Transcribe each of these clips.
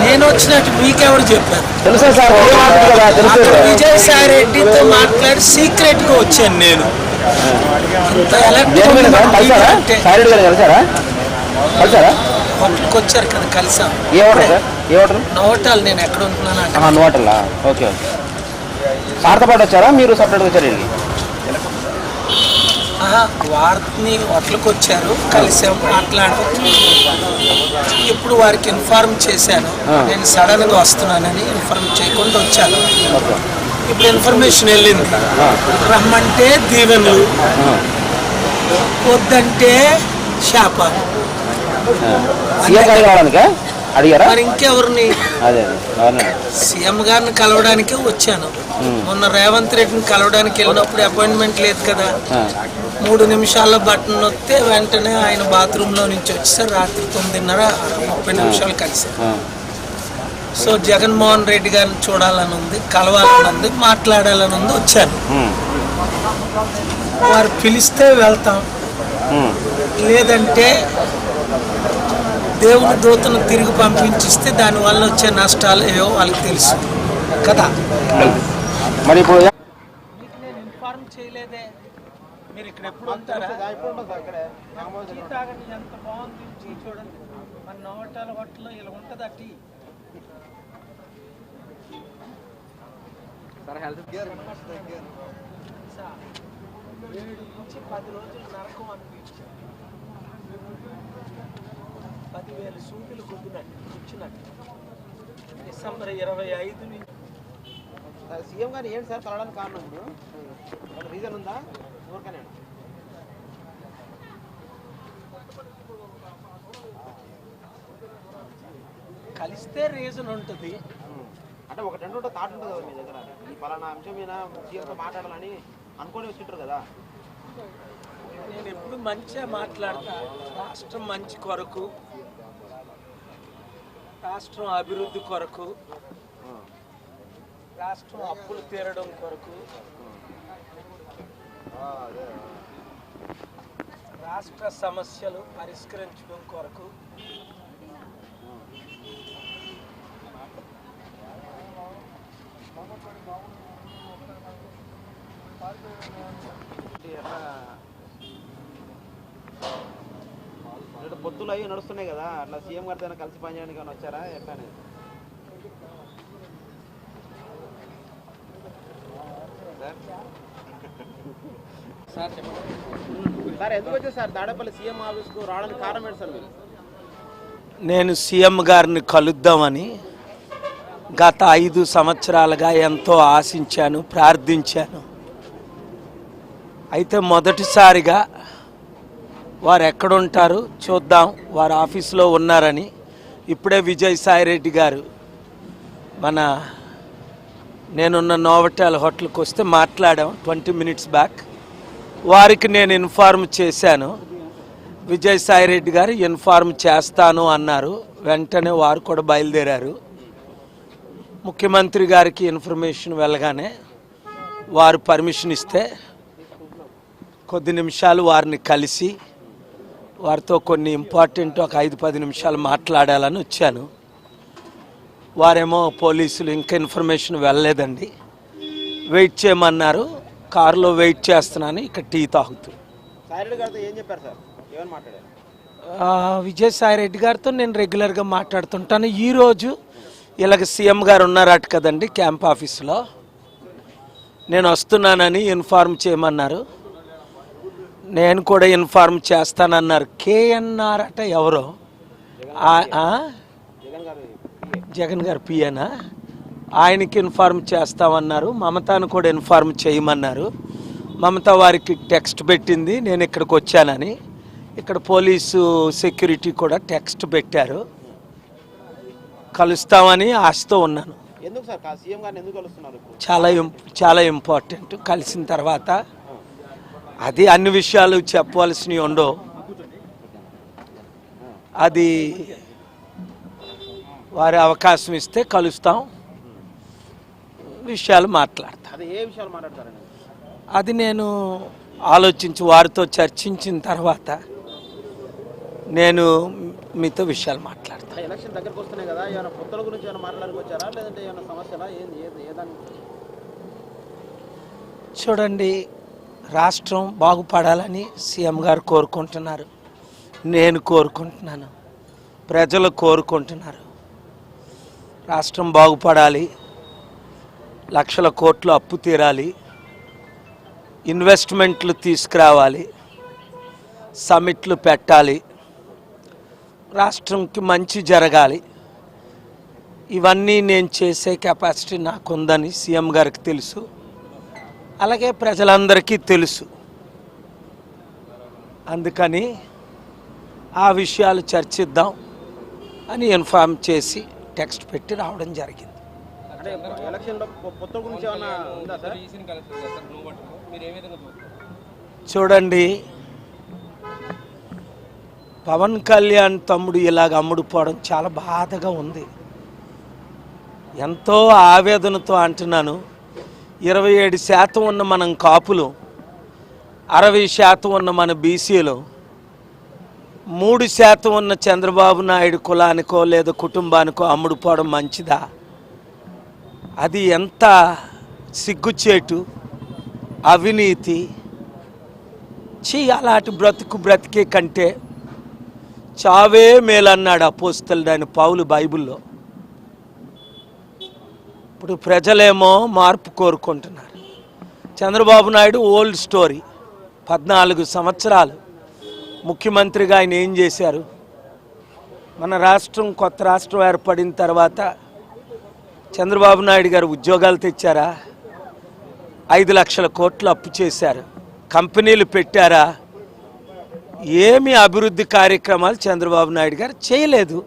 నేను వచ్చినట్టు మీకెవరు చెప్పారు? తెలుసా సార్? కదా? తెలుసు విజయసాయి రెడ్డితో మాట్లాడి సీక్రెట్గా వచ్చాను నేను. కలిసారా? వచ్చారు కదా కలిసాం. ఏ హోటల్ సార్? ఏ హోటల్? నోటాలు నేను ఎక్కడ ఉంటున్నాను హోటలా ఓకే ఓకే. సార్తో పాటు వచ్చారా? మీరు సపరేట్గా వచ్చారు వారిని వచ్చారు కలిసాం మాట్లాడాం. ఇప్పుడు వారికి ఇన్ఫార్మ్ చేశాను. నేను సడన్గా వస్తున్నానని ఇన్ఫార్మ్ చేయకుండా వచ్చాను. ఇప్పుడు ఇన్ఫర్మేషన్ వెళ్ళింది. రమ్మంటే దీవెనలు. వద్దంటే శాపాలు. కావడానికా అడిగారా? మరి ఇంకెవరిని? అదే సీఎం గారిని కలవడానికే వచ్చాను. మొన్న రేవంత్ రెడ్డిని కలవడానికి వెళ్ళినప్పుడు అపాయింట్మెంట్ లేదు కదా. మూడు నిమిషాల్లో బటన్ నొక్కితే వెంటనే ఆయన బాత్రూంలో నుంచి వచ్చేసారు రాత్రి తొమ్మిదిన్నర ముప్పై నిమిషాలు కలిసారు ఆ. సో జగన్మోహన్ రెడ్డి గారిని చూడాలని ఉంది కలవాలని ఉంది మాట్లాడాలని ఉంది వచ్చాను. వారు పిలిస్తే వెళ్తాం. లేదంటే దేవుని దూతను తిరిగి పంపించిస్తే దానివల్ల వచ్చే నష్టాలు ఏవో వాళ్ళకి తెలుసు. కదా? మరి ఇప్పుడు మీకు నేను ఇన్ఫార్మ్ చేయలేదే. మీరు ఇక్కడ ఎప్పుడు ఉంటారా? టీ తాగండి ఎంత బాగుంది. టీ చూడండి. మన నోటాల హోటల్లో ఇలా ఉంటుంది ఆ టీ? సార్, ఏడు నుంచి పది రోజులు నరకం అనిపించారు పదివేల సూదులు గుద్దినట్టు కూర్చున్నట్టు డిసెంబర్ ఇరవై ఐదు నుంచి సీఎం గారు ఏంటి సార్ కలవడానికి కారణం ఇప్పుడు? రీజన్ ఉందా? ఊరికనే. కలిస్తే రీజన్ ఉంటుంది. అంటే ఒక రెండు థాట్ ఉంటుంది కదా మీ దగ్గర. ఈ పలానా అంశం మీద సీఎంతో మాట్లాడాలని అనుకొని వచ్చింటారు కదా. నేను ఎప్పుడు మంచిగా మాట్లాడతా. రాష్ట్రం మంచి కొరకు. రాష్ట్రం అభివృద్ధి కొరకు రాష్ట్రం అప్పులు తీరడం కొరకు రాష్ట్ర సమస్యలు పరిష్కరించడం కొరకు అంటే పొత్తులు అవి నడుస్తున్నాయి కదా అట్లా సీఎం గారితో ఏమైనా కలిసి పనిచేయడానికి ఏమైనా వచ్చారా ఎట్లా సార్ సార్ ఎందుకు వచ్చారు సార్? తాడేపల్లి సీఎం ఆఫీస్కు రావడానికి కారణం ఏంటి సార్ మీరు? నేను సీఎం గారిని కలుద్దామని గత ఐదు సంవత్సరాలుగా ఎంతో ఆశించాను ప్రార్థించాను. అయితే మొదటిసారిగా వారు ఎక్కడుంటారు చూద్దాం వారు ఆఫీస్లో ఉన్నారని. ఇప్పుడే విజయసాయిరెడ్డి గారు మన నేనున్న నోవటాల్ హోటల్కి వస్తే మాట్లాడాం ట్వంటీ మినిట్స్ బ్యాక్. వారికి నేను ఇన్ఫార్మ్ చేశాను. విజయసాయిరెడ్డి గారు ఇన్ఫార్మ్ చేస్తాను అన్నారు. వెంటనే వారు కూడా బయలుదేరారు. ముఖ్యమంత్రి గారికి ఇన్ఫర్మేషన్ వెళ్ళగానే వారు పర్మిషన్ ఇస్తే కొద్ది నిమిషాలు వారిని కలిసి వారితో కొన్ని ఇంపార్టెంట్ ఒక ఐదు పది నిమిషాలు మాట్లాడాలని వచ్చాను. వారేమో పోలీసులు ఇంకా ఇన్ఫర్మేషన్ వెళ్ళలేదండి. వెయిట్ చేయమన్నారు. కారులో వెయిట్ చేస్తున్నాను. ఇక్కడ టీ తాగుతూ. విజయసాయి రెడ్డి గారితో నేను రెగ్యులర్గా మాట్లాడుతుంటాను. ఈరోజు ఇలాగ సీఎం గారు ఉన్నారట కదండి క్యాంప్ ఆఫీస్లో. నేను వస్తున్నానని ఇన్ఫార్మ్ చేయమన్నారు. నేను కూడా ఇన్ఫార్మ్ చేస్తానన్నారు. కేఎన్ఆర్ అట ఎవరో? జగన్ గారు పిఏనా ఆయనకి ఇన్ఫార్మ్ చేస్తామన్నారు. మమతాను కూడా ఇన్ఫార్మ్ చేయమన్నారు. మమత వారికి టెక్స్ట్ పెట్టింది. నేను ఇక్కడికి వచ్చానని. ఇక్కడ పోలీసు సెక్యూరిటీ కూడా టెక్స్ట్ పెట్టారు. కలుస్తామని ఆశతో ఉన్నాను. చాలా చాలా ఇంపార్టెంట్. కలిసిన తర్వాత అది అన్ని విషయాలు చెప్పవలసినవి ఉండవు. అది వారి అవకాశం ఇస్తే కలుస్తాం. విషయాలు మాట్లాడతాం. అది ఏ విషయాలు మాట్లాడతారండి? అది నేను ఆలోచించి వారితో చర్చించిన తర్వాత నేను మీతో విషయాలు మాట్లాడతాను. అంటే ఎలక్షన్ దగ్గరకు వస్తున్నాయి కదా ఏమైనా పొత్తుల గురించి ఏమైనా మాట్లాడానికి వచ్చారా? లేదంటే ఏమైనా సమస్యలా? ఏంది ఏది ఏ దాని చూడండి రాష్ట్రం బాగుపడాలని సీఎం గారు కోరుకుంటున్నారు. నేను కోరుకుంటున్నాను. ప్రజలు కోరుకుంటున్నారు. రాష్ట్రం బాగుపడాలి. లక్షల కోట్లు అప్పు తీరాలి. ఇన్వెస్ట్మెంట్లు తీసుకురావాలి. సమిట్లు పెట్టాలి. రాష్ట్రంకి మంచి జరగాలి. ఇవన్నీ నేను చేసే కెపాసిటీ నాకుందని సీఎం గారికి తెలుసు. అలాగే ప్రజలందరికీ తెలుసు. అందుకని ఆ విషయాలు చర్చిద్దాం అని ఇన్ఫార్మ్ చేసి టెక్స్ట్ పెట్టి రావడం జరిగింది. చూడండి పవన్ కళ్యాణ్ తమ్ముడు ఇలాగ అమ్ముడుపోవడం చాలా బాధగా ఉంది. ఎంతో ఆవేదనతో అంటున్నాను. ఇరవై ఏడు శాతం ఉన్న మనం కాపులు అరవై శాతం ఉన్న మన బీసీలు మూడు శాతం ఉన్న చంద్రబాబు నాయుడు కులానికో లేదా కుటుంబానికో అమ్ముడుపోవడం మంచిదా? అది ఎంత సిగ్గుచేటు అవినీతి? చీ అలాంటి బ్రతుకు బ్రతికే కంటే చావే మేలన్నాడు అపోస్తలుడు దాని పావులు బైబిల్లో. ఇప్పుడు ప్రజలేమో మార్పు కోరుకుంటున్నారు. Chandrababu Naidu old story. పద్నాలుగు సంవత్సరాలు. ముఖ్యమంత్రిగా ఆయన ఏం చేశారు? మన రాష్ట్రం కొత్త రాష్ట్రం ఏర్పడిన తర్వాత చంద్రబాబు నాయుడు గారు ఉద్యోగాలు తెచ్చారా? ఐదు లక్షల కోట్లు అప్పు చేశారు. కంపెనీలు పెట్టారా? ఏమి అభివృద్ధి కార్యక్రమాలు చంద్రబాబు నాయుడు గారు చేయలేదు.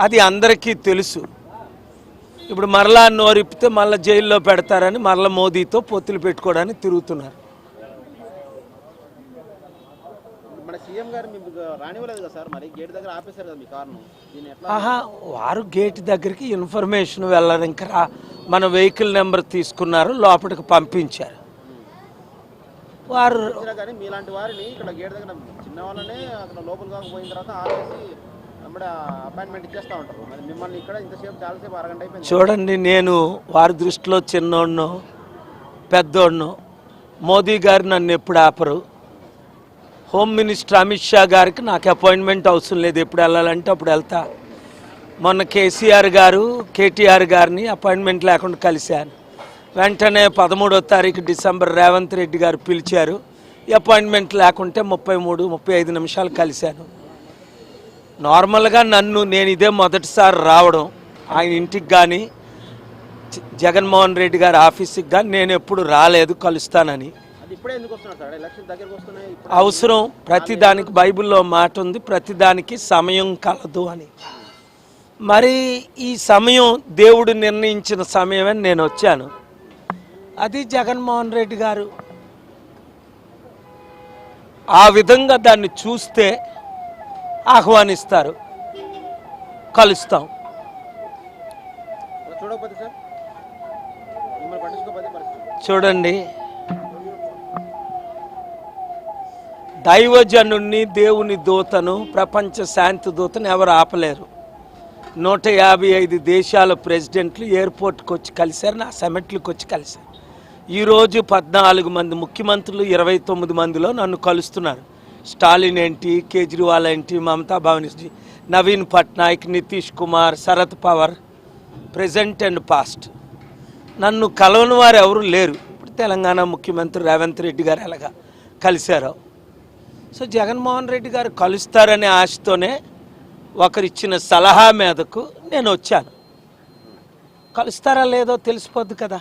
అది అందరికీ తెలుసు. ఇప్పుడు మరలా నోరిప్పితే మళ్ళీ జైల్లో పెడతారని మరలా మోదీతో పొత్తులు పెట్టుకోవడానికి తిరుగుతున్నారు. మన సీఎం గారు మీకు రానివ్వలేదు కదా సార్? మరి గేట్ దగ్గర ఆపేశారు కదా మీ కారును. దీన్ని ఎట్లా ఆహా వారు గేట్ దగ్గరికి ఇన్ఫర్మేషన్ వెళ్ళరు. ఇంకా రా- మన వెహికల్ నెంబర్ తీసుకున్నారు లోపలికి పంపించారు. వారు మీలాంటి వారిని ఇక్కడ గేట్ దగ్గర చిన్న వాళ్ళనే అక్కడ లోపల కాక పోయిన తర్వాత ఆపేసి చూడండి నేను వారి దృష్టిలో చిన్నోడ్ను పెద్దోడ్ను. మోదీ గారు నన్ను ఎప్పుడు ఆపరు. హోమ్ మినిస్టర్ అమిత్ షా గారికి నాకు అపాయింట్మెంట్ అవసరం లేదు. ఎప్పుడు వెళ్ళాలంటే అప్పుడు వెళ్తా. మొన్న కేసీఆర్ గారు కేటీఆర్ గారిని అపాయింట్మెంట్ లేకుండా కలిశాను. వెంటనే పదమూడో తారీఖు డిసెంబర్ రేవంత్ రెడ్డి గారు పిలిచారు. అపాయింట్మెంట్ లేకుంటే ముప్పై మూడు ముప్పై ఐదు నిమిషాలు కలిశాను. నార్మల్గా నన్ను నేను ఇదే మొదటిసారి రావడం ఆయన ఇంటికి కానీ జగన్మోహన్ రెడ్డి గారి ఆఫీస్కి కానీ నేను ఎప్పుడు రాలేదు కలుస్తానని. అవసరం ప్రతిదానికి బైబిల్లో మాట ఉంది ప్రతిదానికి సమయం కలదు అని. మరి ఈ సమయం దేవుడు నిర్ణయించిన సమయమని నేను వచ్చాను. అది జగన్మోహన్ రెడ్డి గారు. ఆ విధంగా దాన్ని చూస్తే ఆహ్వానిస్తారు. కలుస్తాం. చూడండి. దైవజనుణ్ణి దేవుని దూతను ప్రపంచ శాంతి దూతను ఎవరు ఆపలేరు. నూట యాభై ఐదు దేశాల ప్రెసిడెంట్లు ఎయిర్పోర్ట్కి వచ్చి కలిశారు నా సమిట్లకు వచ్చి కలిశారు. ఈరోజు పద్నాలుగు మంది ముఖ్యమంత్రులు ఇరవై తొమ్మిది మందిలో నన్ను కలుస్తున్నారు. స్టాలిన్ ఏంటి కేజ్రీవాల్ ఏంటి Mamata భావనిజీ Naveen Patnaik Nitish Kumar Sharad Pawar present and past. నన్ను కలవని వారు ఎవరు లేరు. ఇప్పుడు తెలంగాణ ముఖ్యమంత్రి రేవంత్ రెడ్డి గారు ఎలాగా కలిశారు. సో జగన్మోహన్ రెడ్డి గారు కలుస్తారనే ఆశతోనే ఒకరిచ్చిన సలహా మీదకు నేను వచ్చాను. కలుస్తారా లేదో తెలిసిపోద్ది కదా.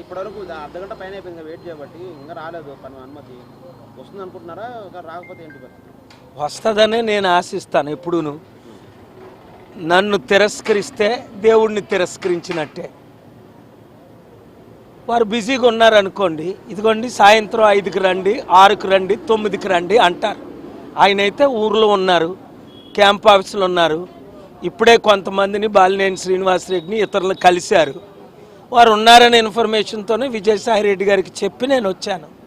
ఇప్పటివరకు అర్ధ గంట పైన అయిపోయింది వెయిట్ చేయబట్టి. ఇంకా రాలేదు పని అనుమతి. వస్తుంది అనుకుంటున్నారా రాకపోతే ఏంటి పరిస్థితి? వస్తుందనే నేను ఆశిస్తాను ఎప్పుడూను. నన్ను తిరస్కరిస్తే దేవుణ్ణి తిరస్కరించినట్టే. వారు బిజీగా ఉన్నారనుకోండి ఇదిగోండి సాయంత్రం ఐదుకి రండి ఆరుకి రండి తొమ్మిదికి రండి అంటారు. ఆయన అయితే ఊర్లో ఉన్నారు క్యాంప్ ఆఫీసులు ఉన్నారు. ఇప్పుడే కొంతమందిని బాలినేని శ్రీనివాసరెడ్డిని ఇతరులు కలిశారు. వారు ఉన్నారనే ఇన్ఫర్మేషన్తోనే విజయసాయి రెడ్డి గారికి చెప్పి నేను వచ్చాను.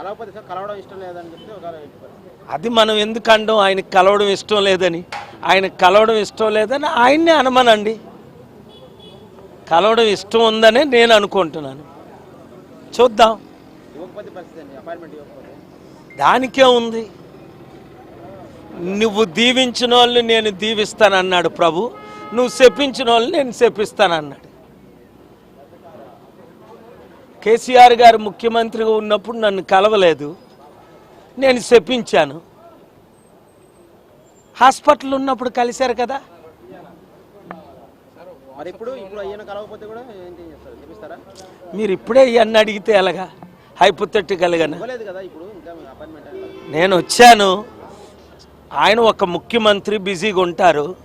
కలవకపోతే సార్ కలవడం ఇష్టం లేదని చెప్తే ఒక ఎట్టి పరిస్థితి? అది మనం ఎందుకు అనడం ఆయనకి కలవడం ఇష్టం లేదని. ఆయనకు కలవడం ఇష్టం లేదని ఆయన్నే అనమనండి. కలవడం ఇష్టం ఉందనే నేను అనుకుంటున్నాను. చూద్దాం. దానికే ఉంది. నువ్వు దీవించిన వాళ్ళు నేను దీవిస్తానన్నాడు ప్రభు. నువ్వు శపించిన వాళ్ళు నేను శపిస్తానన్నాడు. కేసీఆర్ గారు ముఖ్యమంత్రిగా ఉన్నప్పుడు నన్ను కలవలేదు. నేను శపించాను. హాస్పిటల్ ఉన్నప్పుడు కలిశారు కదా. మరి ఇప్పుడు ఇవన్నీ అడిగితే ఎలాగా? అనేది నేను వచ్చాను. ఆయన ఒక ముఖ్యమంత్రి బిజీగా ఉంటారు.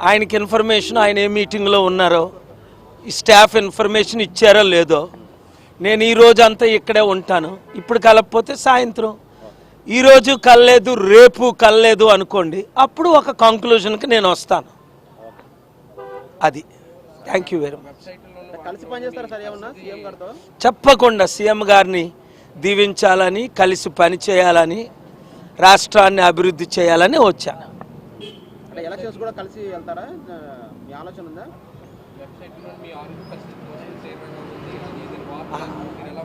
ఆయనకి ఇన్ఫర్మేషన్ ఆయన ఏ మీటింగ్లో ఉన్నారో ఈ స్టాఫ్ ఇన్ఫర్మేషన్ ఇచ్చారో లేదో నేను ఈ రోజు అంతా ఇక్కడే ఉంటాను. ఇప్పుడు కలపపోతే సాయంత్రం. ఈరోజు కలలేదు రేపు కలలేదు అనుకోండి. అప్పుడు ఒక కంక్లూజన్కి నేను వస్తాను. అది. థ్యాంక్ యూ వెరీ మచ్ అంటే కలిసి పనిచేస్తారా సార్ ఏమన్నా? సీఎం గారితో? చెప్పకుండా సీఎం గారిని దీవించాలని కలిసి పని చేయాలని రాష్ట్రాన్ని అభివృద్ధి చేయాలని వచ్చాను అంటే ఎలక్షన్స్ కూడా కలిసి వెళ్తారా? మీ ఆలోచన ఉందా?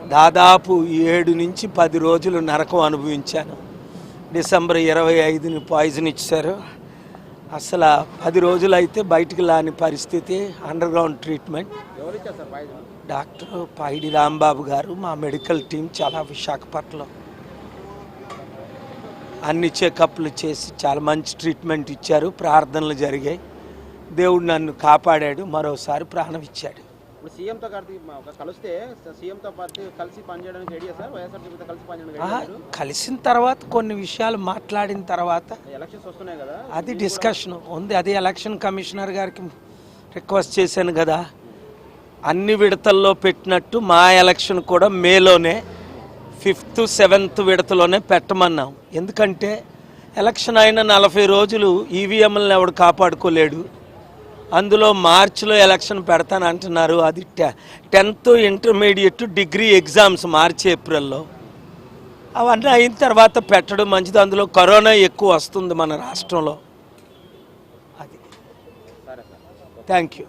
దాదాపు ఏడు నుంచి పది రోజులు నరకం అనుభవించాను. డిసెంబర్ ఇరవై ఐదుని పాయిజన్ ఇచ్చారు. అసలు పది రోజులు అయితే బయటికి రాని పరిస్థితి underground treatment. Doctor Paidi Rambabu గారు మా మెడికల్ టీం చాలా విశాఖపట్నం. అన్ని చెకప్లు చేసి చాలా మంచి ట్రీట్మెంట్ ఇచ్చారు. ప్రార్థనలు జరిగాయి. దేవుడు నన్ను కాపాడాడు. మరోసారి ప్రాణం ఇచ్చాడు. ఇప్పుడు సీఎంతో కలిస్తే సీఎంతో కలిసి పనిచేయడానికి రెడీ సార్? వైఎస్ఆర్సీపీతో కలిసి పనిచేయడానికి కలిసిన తర్వాత కొన్ని విషయాలు మాట్లాడిన తర్వాత ఎలక్షన్స్ వస్తున్నాయి కదా. అది డిస్కషన్ ఉంది. అది ఎలక్షన్ కమిషనర్ గారికి రిక్వెస్ట్ చేశాను కదా. అన్ని విడతల్లో పెట్టినట్టు మా ఎలక్షన్ కూడా మేలోనే ఫిఫ్త్ సెవెంత్ విడతలోనే పెట్టమన్నాం. ఎందుకంటే ఎలక్షన్ అయిన నలభై రోజులు ఈవీఎంలను ఎవడు కాపాడుకోలేడు. అందులో మార్చిలో ఎలక్షన్ పెడతాను అంటున్నారు అది టె tenth intermediate degree exams March ఏప్రిల్లో. అవన్నీ అయిన తర్వాత పెట్టడం మంచిది. అందులో కరోనా ఎక్కువ వస్తుంది మన రాష్ట్రంలో. అది. Thank you